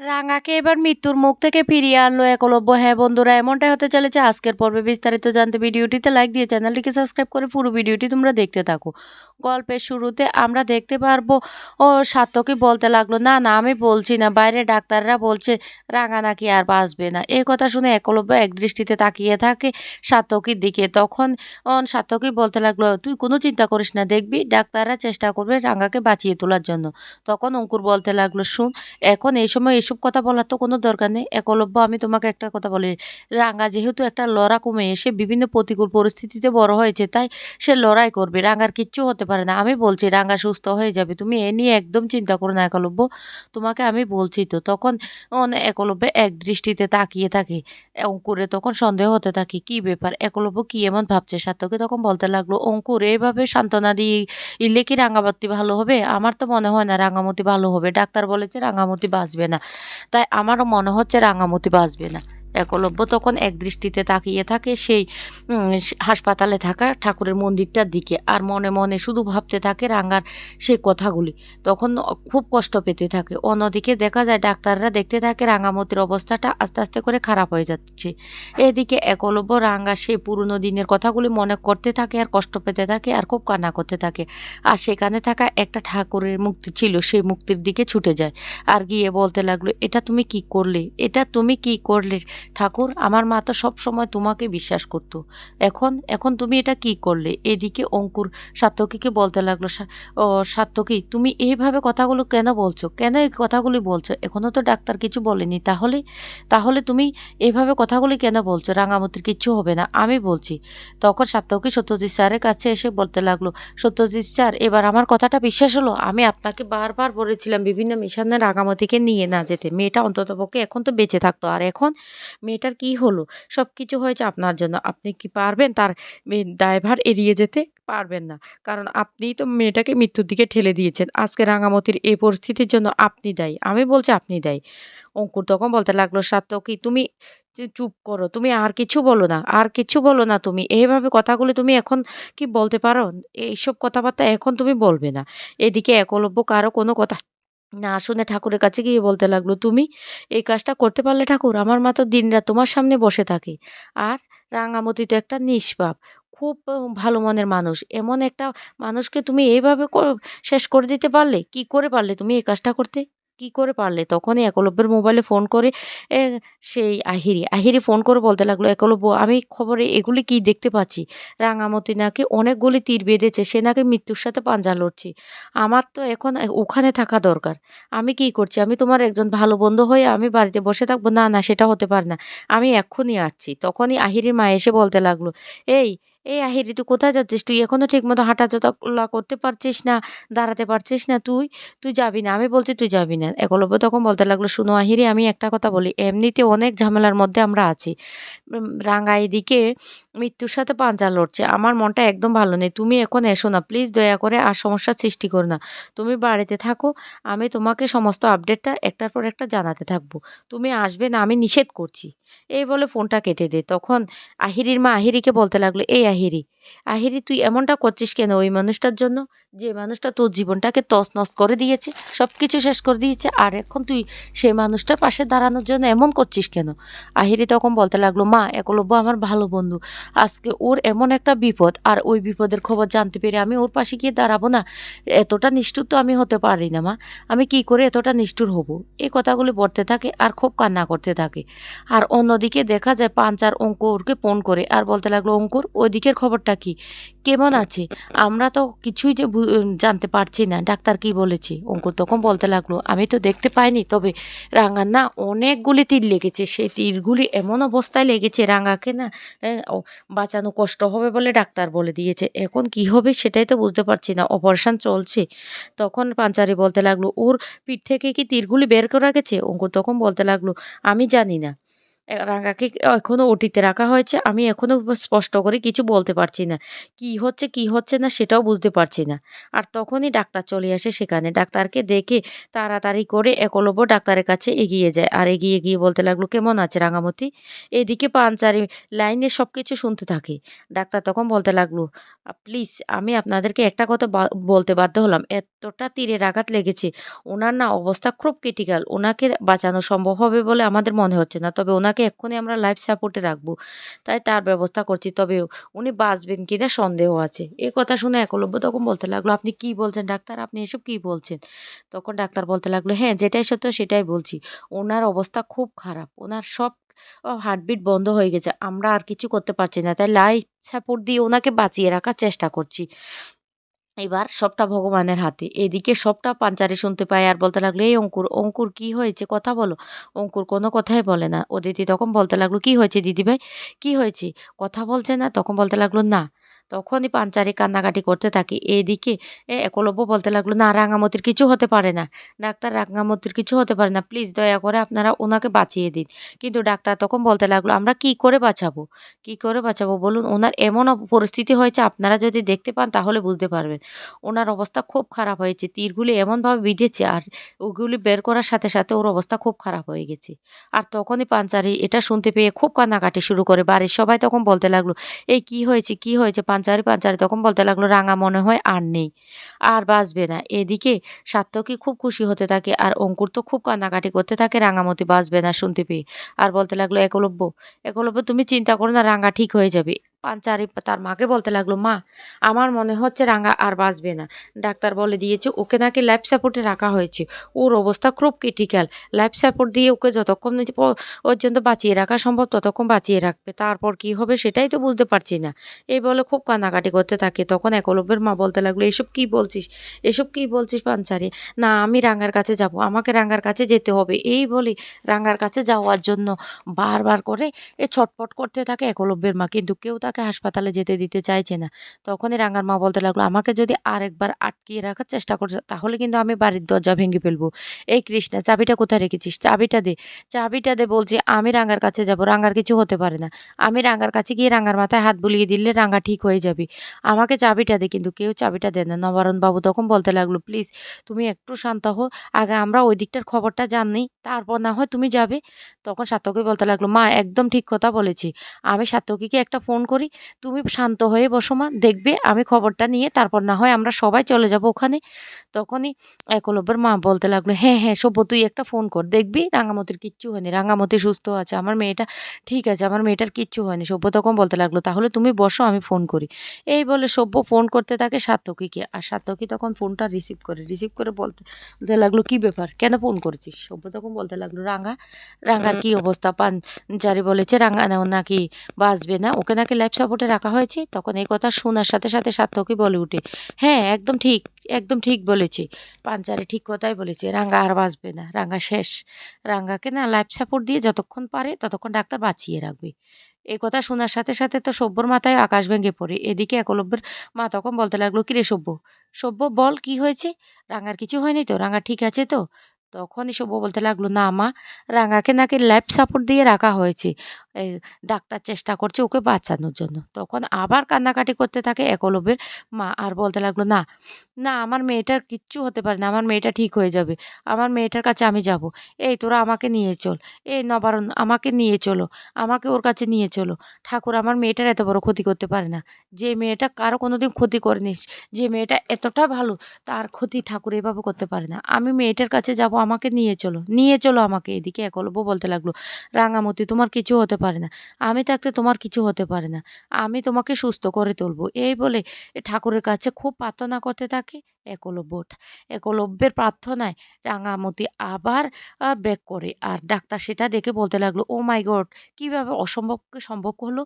রাঙাকে এবার মৃত্যুর মুখ থেকে ফিরিয়ে আনলো একলব্য। হ্যাঁ বন্ধুরা, এমনটাই হতে চলেছে। আজকের পর্বে বিস্তারিত জানতে ভিডিওটিতে লাইক দিয়ে চ্যানেলটিকে সাবস্ক্রাইব করে পুরো ভিডিওটি তোমরা দেখতে থাকো। গল্পের শুরুতে আমরা দেখতে পারব, ও সার্থকই বলতে লাগল, না না, আমি বলছি না। বাইরে ডাক্তাররা বলছে রাঙা নাকি আর বাঁচবে না। এই কথা শুনে একলব্য এক দৃষ্টিতে তাকিয়ে থাকে সার্থকীর দিকে। তখন সার্থকই বলতে লাগল, তুই কোনো চিন্তা করিস না, দেখবি ডাক্তাররা চেষ্টা করবে রাঙাকে বাঁচিয়ে তোলার জন্য। তখন অঙ্কুর বলতে লাগল, শুন, এখন এই সময় এসব কথা বলার তো কোনো দরকার নেই। একলব্য আমি তোমাকে একটা কথা বলি। রাঙা যেহেতু একটা লড়া কমে এসে বিভিন্ন প্রতিকূল পরিস্থিতিতে বড় হয়েছে, তাই সে লড়াই করবে। রাঙার কিচ্ছু হতে পারে না। আমি বলছি রাঙা সুস্থ হয়ে যাবে। তুমি এ নিয়ে একদম চিন্তা করো না একলব্য। তোমাকে আমি বলছি তো, তখন অন একলব্য এক দৃষ্টিতে তাকিয়ে থাকে। অঙ্কুরে তখন সন্দেহ হতে থাকে, কি ব্যাপার? একলব্য কি এমন ভাবছে? সার্থকে তখন বলতে লাগল, অঙ্কুর এইভাবে সান্ত্বনা দিয়ে ইলে কি রাঙাবাতি ভালো হবে? আমার তো মনে হয় না রাঙামতি ভালো হবে। ডাক্তার বলেছে রাঙামতি বাঁচবে না। তাই আমারও মনে হচ্ছে রাঙামতি বাঁচবে না। একলব্য তখন এক দৃষ্টিতে তাকিয়ে থাকে সেই হাসপাতালে থাকা ঠাকুরের মন্দিরটার দিকে আর মনে মনে শুধু ভাবতে থাকে রাঙার সেই কথাগুলি। তখন খুব কষ্ট পেতে থাকে। অন্যদিকে দেখা যায় ডাক্তাররা দেখতে থাকে রাঙামতির অবস্থাটা আস্তে আস্তে করে খারাপ হয়ে যাচ্ছে। এদিকে একলব্য রাঙা সেই পুরনো দিনের কথাগুলি মনে করতে থাকে আর কষ্ট পেতে থাকে আর খুব কান্না করতে থাকে। আর সেখানে থাকা একটা ঠাকুরের মুক্তি ছিল সেই মুক্তির দিকে ছুটে যায়। আর গিয়ে বলতে লাগল, এটা তুমি কি করলে? এটা তুমি কি করলে? ঠাকুর, আমার মা তো সব সময় তোমাকে বিশ্বাস করতো। এখন এখন তুমি এটা কি করলে? এদিকে অঙ্কুর সার্থকীকে বলতে লাগল, "সা- ও সাত্তকী তুমি এইভাবে কথাগুলো কেন বলছো? কেন এই কথাগুলি বলছো? এখনও তো ডাক্তার কিছু বলেনি। তাহলে তাহলে তুমি এইভাবে কথাগুলি কেন বলছো? রাঙামতির কিচ্ছু হবে না। আমি বলছি, তখন সার্থকী সত্যজিৎ স্যারের কাছে এসে বলতে লাগল, সত্যজিৎ স্যার, এবার আমার কথাটা বিশ্বাস হলো? আমি আপনাকে বারবার বলেছিলাম বিভিন্ন মিশনে রাঙামতিকে নিয়ে না যেতে। মেয়েটা অন্ততপক্ষে এখন তো বেঁচে থাকতো। আর এখন মেয়েটার কি হলো? সব কিছু হয়েছে আপনার জন্য। আপনি কি পারবেন তার ড্রাইভার এড়িয়ে যেতে? পারবেন না। কারণ আপনিই তো মেয়েটাকে মৃত্যুর দিকে ঠেলে দিয়েছেন। আজকে রাঙামতির এই পরিস্থিতির জন্য আপনি দায়ী। আমি বলছি আপনি দায়ী। অঙ্কুর তখন বলতে লাগল সাত্তকী তুমি চুপ করো, তুমি আর কিছু বলো না, আর কিছু বলো না তুমি। এইভাবে কথাগুলি তুমি এখন কি বলতে পারো? এইসব কথাবার্তা এখন তুমি বলবে না। এদিকে একলব্য কারও কোনো কথা না, শুনে ঠাকুরের কাছে গিয়ে বলতে লাগল, তুমি এই কাজটা করতে পারলে ঠাকুর, আমার মা তো দিনরাত তোমার সামনে বসে থাকে। আর রাঙামতি তো একটা নিষ্পাপ, খুব ভালো মনের মানুষ। এমন একটা মানুষকে তুমি এইভাবে শেষ করে দিতে পারলে? কি করে পারলে তুমি এই কাজটা করতে? কি করে পারলে? তখনই একলব্যের মোবাইলে ফোন করে সেই আহিরি। আহিরি ফোন করে বলতে লাগল, একলব্য, আমি খবরে এগুলি কি দেখতে পাচ্ছি? রাঙামতি নাকি অনেকগুলি তীর বেঁধেছে, সে নাকি মৃত্যুর সাথে পাঞ্জা লড়ছে। আমার তো এখন ওখানে থাকা দরকার। আমি কি করছি? আমি তোমার একজন ভালো বন্ধু হয়ে আমি বাড়িতে বসে থাকব? না না, সেটা হতে পারে না। আমি এক্ষুনি আসছি। তখনই আহিরির মা এসে বলতে লাগল, এই এই আহিরি তুই কোথায় যাচ্ছিস তুই? এখনও ঠিক মতো হাঁটা চলা করতে পারছিস না, দাঁড়াতে পারছিস না। তুই তুই যাবি না। আমি বলছি তুই যাবি না। একলব্য তখন বলতে লাগল, শুনো আহিরি, আমি একটা কথা বলি। এমনিতে অনেক ঝামেলার মধ্যে আমরা আছি। রাঙা এদিকে মৃত্যুর সাথে পাঞ্জা লড়ছে। আমার মনটা একদম ভালো নেই। তুমি এখন এসো না। প্লিজ দয়া করে আর সমস্যার সৃষ্টি করো না। তুমি বাড়িতে থাকো। আমি তোমাকে সমস্ত আপডেটটা একটার পর একটা জানাতে থাকব। তুমি আসবে না, আমি নিষেধ করছি। এই বলে ফোনটা কেটে দে তখন আহিরির মা আহিরিকে বলতে লাগল, এই আহিরি dhahiri আহিরি, তুই এমনটা করছিস কেন ওই মানুষটার জন্য? যে মানুষটা তোর জীবনটাকে তছনছ করে দিয়েছে সব কিছু শেষ করে দিয়েছে, আর এখন তুই সেই মানুষটার পাশে দাঁড়ানোর জন্য এমন করছিস কেন? আহিরি তখন বলতে লাগল, মা, একলব্য আমার ভালো বন্ধু। আজকে ওর এমন একটা বিপদ, আর ওই বিপদের খবর জানতে পেরে আমি ওর পাশে গিয়ে দাঁড়াবো না। এতটা নিষ্ঠুর তো আমি হতে পারি না, মা। আমি কি করে এতটা নিষ্ঠুর হব? এই কথাগুলি পড়তে থাকে আর খুব কান্না করতে থাকে। আর অন্যদিকে দেখা যায়, পাঞ্চার অঙ্কুরকে ফোন করে আর বলতে লাগল, অঙ্কুর, ওই দিকের খবরটা কি কেমন আছে? আমরা তো কিছুই যে জানতে পারছি না। ডাক্তার কি বলেছে? অঙ্কুর তখন বলতে লাগল, আমি তো দেখতে পাইনি, তবে রাঙার না অনেকগুলি তীর লেগেছে। সেই তীরগুলি এমন অবস্থায় লেগেছে রাঙাকে না বাঁচানো কষ্ট হবে বলে ডাক্তার বলে দিয়েছে। এখন কি হবে সেটাই তো বুঝতে পারছি না। অপারেশন চলছে। তখন পাঞ্চারি বলতে লাগল, ওর পিঠ থেকে কি তীরগুলি বের করা গেছে? অঙ্কুর তখন বলতে লাগল, আমি জানি না। রাঙাকে এখনও ওটিতে রাখা হয়েছে। আমি এখনও স্পষ্ট করে কিছু বলতে পারছি না। কি হচ্ছে কি হচ্ছে না সেটাও বুঝতে পারছি না। আর তখনই ডাক্তার চলে আসে সেখানে। ডাক্তারকে দেখে তাড়াতাড়ি করে একলব্য ডাক্তারের কাছে এগিয়ে যায়। আর এগিয়ে গিয়ে বলতে লাগল, কেমন আছে রাঙামতি? এদিকে পাঞ্চারি লাইনে সব কিছু শুনতে থাকে। ডাক্তার তখন বলতে লাগল প্লিজ, আমি আপনাদেরকে একটা কথা বলতে বাধ্য হলাম। এতটা তীরের আঘাত লেগেছে। ওনার না অবস্থা খুব ক্রিটিক্যাল। ওনাকে বাঁচানো সম্ভব হবে বলে আমাদের মনে হচ্ছে না। তবে উনাকে এক্ষুনি আমরা লাইফ সাপোর্টে রাখব। তাই তার ব্যবস্থা করছি। তবে উনি বাঁচবেন কিনা সন্দেহ আছে। এ কথা শুনে একলব্য তখন বলতে লাগল, "আপনি কি বলছেন ডাক্তার? আপনি এসব কি বলছেন?" তখন ডাক্তার বলতে লাগল, "হ্যাঁ, যেটাই সত্য সেটাই বলছি। ওনার অবস্থা খুব খারাপ। ওনার সব হার্টবিট বন্ধ হয়ে গেছে। আমরা আর কিছু করতে পারছি না। তাই লাইফ সাপোর্ট দিয়ে ওনাকে বাঁচিয়ে রাখার চেষ্টা করছি। এবার সবটা ভগবানের হাতে। এদিকে সবটা পাঞ্চারি শুনতে পায় আর বলতে লাগল, "এই অঙ্কুর, অঙ্কুর কি হয়েছে? কথা বলো।" অঙ্কুর কোনো কথাই বলে না। অদিতি তখন বলতে লাগল, "কি হয়েছে দিদিভাই? কি হয়েছে? কথা বলছে না?" তখন বলতে লাগল, "না।" তখনই পাঞ্চারি কান্নাকাটি করতে থাকে। এদিকে একলব্য বলতে লাগল, "না রাঙামতির কিছু হতে পারে না। ডাক্তার রাঙামতির কিছু হতে পারে না। প্লিজ দয়া করে আপনারা ওনাকে বাঁচিয়ে দিন।" কিন্তু ডাক্তার তখন বলতে লাগল, "আমরা কি করে বাঁচাবো? কি করে বাঁচাবো বলুন? ওনার এমন পরিস্থিতি হয়েছে আপনারা যদি দেখতে পান তাহলে বুঝতে পারবেন। ওনার অবস্থা খুব খারাপ হয়েছে। তীরগুলি এমনভাবে বিঁধেছে আর ওগুলি বের করার সাথে, সাথে ওর অবস্থা খুব খারাপ হয়ে গেছে।" আর তখনই পাঞ্চারি এটা শুনতে পেয়ে খুব কান্নাকাটি শুরু করে। বাড়ির সবাই তখন বলতে লাগল, "এই কি হয়েছে? কি হয়েছে?" পাঞ্চারি, পাঞ্চারি তখন বলতে লাগল, "রাঙা মনে হয় আর নেই। আর বাঁচবে না।" এদিকে সাত্তকী খুব খুশি হতে থাকে আর অঙ্কুর তো খুব কান্নাকাটি করতে থাকে রাঙামতি বাঁচবে না শুনতে পেয়ে। আর বলতে লাগল, "একলব্য, একলব্য তুমি চিন্তা করো না রাঙা ঠিক হয়ে যাবে।" পাঞ্চারি তার মাকে বলতে লাগল, "মা, আমার মনে হচ্ছে রাঙা আর বাঁচবে না। ডাক্তার বলে দিয়েছে ওকে নাকি লাইফ সাপোর্টে রাখা হয়েছে। ওর অবস্থা খুব ক্রিটিক্যাল। লাইফ সাপোর্ট দিয়ে ওকে যতক্ষণ পর্যন্ত বাঁচিয়ে রাখা সম্ভব ততক্ষণ বাঁচিয়ে রাখবে। তারপর কি হবে সেটাই তো বুঝতে পারছি না।" এই বলে খুব কান্নাকাটি করতে থাকে। তখন একলব্যের মা বলতে লাগল, "এসব কি বলছিস? এসব কি বলছিস পাঞ্চারি? না আমি রাঙার কাছে যাব। আমাকে রাঙার কাছে যেতে হবে।" এই বলে রাঙার কাছে যাওয়ার জন্য বারবার করে এ ছটফট করতে থাকে একলব্যের মা। কিন্তু কেউ তাকে হাসপাতালে যেতে দিতে চাইছে না। তখনই রাঙার মা বলতে লাগল, "আমাকে যদি আরেকবার আটকিয়ে রাখার চেষ্টা করছ তাহলে কিন্তু আমি বাড়ির দরজা ভেঙে ফেলব। এই কৃষ্ণা চাবিটা কোথায় রেখেছিস? চাবিটা দে। চাবিটা দে বলছি। আমি রাঙার কাছে যাব। রাঙার কিছু হতে পারে না। আমি রাঙার কাছে গিয়ে রাঙার মাথায় হাত বুলিয়ে দিলে রাঙা ঠিক হয়ে যাবে। আমাকে চাবিটা দে।" কিন্তু কেউ চাবিটা দেয় না। নবারুণবাবু তখন বলতে লাগল, "প্লিজ তুমি একটু শান্ত হো আগে আমরা ওই দিকটার খবরটা জানি। তারপর না হয় তুমি যাবে।" তখন সাত্তকী বলতে লাগল, "মা একদম ঠিক কথা বলেছি। আমি সাত্তকীকে একটা ফোন করি। তুমি শান্ত হয়ে বসো মা। দেখবে আমি খবরটা নিয়ে তারপর না হয় আমরা সবাই চলে যাব ওখানে।" তখনই একলব্যের মা বলতে লাগল, "হ্যাঁ, হ্যাঁ সব্য তুই একটা ফোন কর। দেখবি রাঙামতির কিচ্ছু হয়নি। রাঙামতি সুস্থ আছে। আমার মেয়েটা ঠিক আছে। আমার মেয়েটার কিচ্ছু হয়নি।" সব্য তখন বলতে লাগল, "তাহলে তুমি বসো আমি ফোন করি।" এই বলে সব্য ফোন করতে থাকে সার্থকীকে আর সার্থকী তখন ফোনটা রিসিভ করে। রিসিভ করে বলতে বলতে লাগল, "কি ব্যাপার? কেন ফোন করেছিস?" সব্য তখন বলতে লাগল, "রাঙা, রাঙার কি অবস্থা? পাঞ্চারি বলেছে রাঙা নাকি বাঁচবে না। ওকে নাকি লাইফ সাপোর্টে রাখা হয়েছে।" তখন এই কথা শোনার সাথে, সাথে সার্থকই বলে ওঠে, "হ্যাঁ, একদম ঠিক। একদম ঠিক বলেছে। পাঞ্চারি ঠিক কথাই বলেছে। রাঙা আর বাঁচবে না। রাঙা শেষ। রাঙাকে না লাইফ সাপোর্ট দিয়ে যতক্ষণ পারে ততক্ষণ ডাক্তার বাঁচিয়ে রাখবে।" এই কথা শোনার সাথে, সাথে তো সভ্যর মাথায় আকাশ ভেঙে পড়ে। এদিকে একলব্যের মা তখন বলতে লাগল, "কিরে সভ্য সভ্য বল কি হয়েছে? রাঙার কিছু হয়নি তো? রাঙা ঠিক আছে তো?" তখনই সভ্য বলতে লাগল, "না মা, রাঙাকে নাকি লাইফ সাপোর্ট দিয়ে রাখা হয়েছে। ডাক্তার চেষ্টা করছে ওকে বাঁচানোর জন্য।" তখন আবার কান্নাকাটি করতে থাকে একলব্যের মা আর বলতে লাগল, "না, না আমার মেয়েটার কিচ্ছু হতে পারে না। আমার মেয়েটা ঠিক হয়ে যাবে। আমার মেয়েটার কাছে আমি যাব। এই তোরা আমাকে নিয়ে চল। এই নবারণ আমাকে নিয়ে চলো। আমাকে ওর কাছে নিয়ে চলো। ঠাকুর আমার মেয়েটার এত বড় ক্ষতি করতে পারে না। যে মেয়েটা কারও কোনোদিন ক্ষতি করেনি, যে মেয়েটা এতটা ভালো তার ক্ষতি ঠাকুর এভাবে করতে পারে না। আমি মেয়েটার কাছে যাব আমাকে নিয়ে চলো। নিয়ে চলো আমাকে।" এদিকে একলব্য বলতে লাগল, "রাঙামতি তোমার কিছু হতে পারে না। আমি থাকতে তোমার কিছু হতে পারে না। আমি তোমাকে সুস্থ করে তুলবো।" এই বলে ঠাকুরের কাছে খুব প্রার্থনা করতে থাকে একলব্য। একলব্যের প্রার্থনায় রাঙামতি আবার ব্রেক করে। আর ডাক্তার সেটা দেখে বলতে লাগল, ও মাই গড! কীভাবে অসম্ভবকে সম্ভব হলো?"